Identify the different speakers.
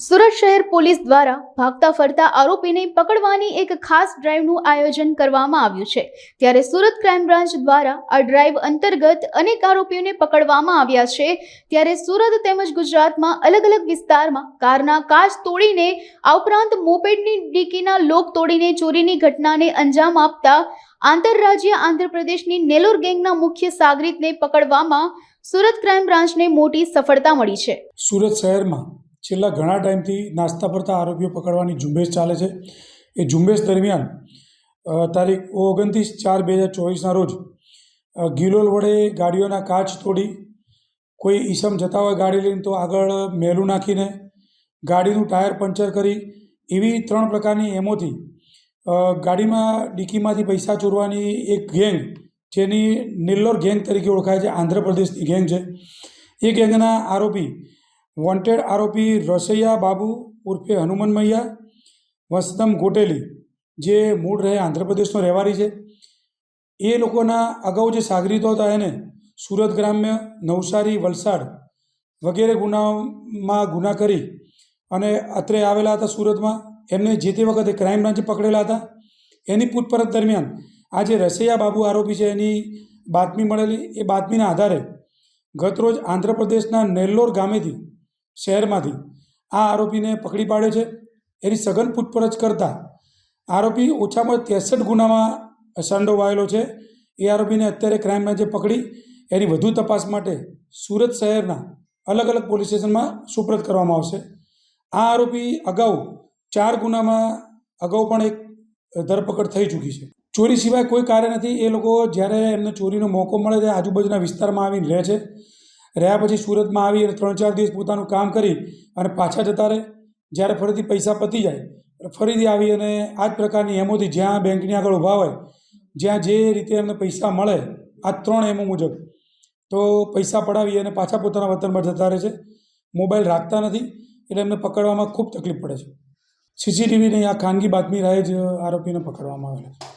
Speaker 1: સુરત શહેર પોલીસ દ્વારા ભાગતા ફરતા આરોપીને પકડવાની એક ખાસ ડ્રાઈવનું આયોજન કરવામાં આવ્યું છે. ત્યારે સુરત ક્રાઇમ બ્રાન્ચ દ્વારા આ ડ્રાઈવ અંતર્ગત અનેક આરોપીઓને પકડવામાં આવ્યા છે. ત્યારે સુરત તેમજ ગુજરાતમાં અલગ અલગ વિસ્તારમાં કારના કાચ તોડીને, આ ઉપરાંત મોપેડની ડીકીના લોક તોડીને ચોરીની ઘટનાને અંજામ આપતા આંતરરાજ્ય આંધ્રપ્રદેશની નેલોર ગેંગના મુખ્ય સાગરીતને પકડવામાં સુરત ક્રાઇમ બ્રાન્ચને મોટી સફળતા મળી છે.
Speaker 2: સુરત શહેરમાં છેલ્લા ઘણા ટાઈમથી નાસ્તા ફરતા આરોપીઓ પકડવાની ઝુંબેશ ચાલે છે. એ ઝુંબેશ દરમિયાન તારીખ ઓગણત્રીસ ચાર બે હજાર ચોવીસના રોજ ગિલોલ વડે ગાડીઓના કાચ તોડી, કોઈ ઈસમ જતા હોય ગાડી લઈને તો આગળ મેલું નાખીને ગાડીનું ટાયર પંચર કરી, એવી ત્રણ પ્રકારની એમોથી ગાડીમાં ડીકીમાંથી પૈસા ચોરવાની એક ગેંગ, જેની નિલ્લોર ગેંગ તરીકે ઓળખાય છે, આંધ્રપ્રદેશની ગેંગ છે. એ ગેંગના આરોપી વોન્ટેડ આરોપી રસૈયા બાબુ ઉર્ફે હનુમન મૈયા વંશદમ ગોટેલી, જે મૂળ રહે આંધ્રપ્રદેશનો રહેવારી છે. એ લોકોના અગાઉ જે સાગરીતો હતા એને, સુરત ગ્રામ્ય નવસારી વલસાડ વગેરે ગુનામાં ગુના કરી અને અત્રે આવેલા હતા સુરતમાં. એમને જે તે વખતે ક્રાઇમ બ્રાન્ચે પકડેલા હતા. એની પૂછપરછ દરમિયાન આ જે રસૈયા બાબુ આરોપી છે એની બાતમી મળેલી. એ બાતમીના આધારે ગતરોજ આંધ્રપ્રદેશના નેલ્લોર ગામેથી શહેરમાંથી. આ આરોપીને પકડી પાડ્યો છે. એની સઘન પૂછપરછ કરતાં આરોપી ઓછામાં ત્રેસઠ ગુનામાં સંડોવાયેલો છે. એ આરોપીને અત્યારે ક્રાઇમ બ્રાન્ચે પકડી એની વધુ તપાસ માટે સુરત શહેરના અલગ અલગ પોલીસ સ્ટેશનમાં સુપ્રત કરવામાં આવશે. આ આરોપી અગાઉ ચાર ગુનામાં અગાઉ પણ એક ધરપકડ થઈ ચૂકી છે. ચોરી સિવાય કોઈ કાર્ય નથી. એ લોકો જ્યારે એમને ચોરીનો મોકો મળે ત્યારે આજુબાજુના વિસ્તારમાં આવીને રહે છે. રહ્યા પછી સુરતમાં આવી અને ત્રણ ચાર દિવસ પોતાનું કામ કરી અને પાછા જતા રહે. જ્યારે ફરીથી પૈસા પતી જાય ફરીથી આવી અને આ જ પ્રકારની એમોથી જ્યાં બેંકની આગળ ઊભા હોય, જ્યાં જે રીતે એમને પૈસા મળે, આ ત્રણ એમો મુજબ, તો પૈસા પડાવી અને પાછા પોતાના વતનમાં જતા રહે છે. મોબાઈલ રાખતા નથી, એટલે એમને પકડવામાં ખૂબ તકલીફ પડે છે. સીસીટીવીની આ ખાનગી બાતમી રાહે જ આરોપીને પકડવામાં આવેલા છે.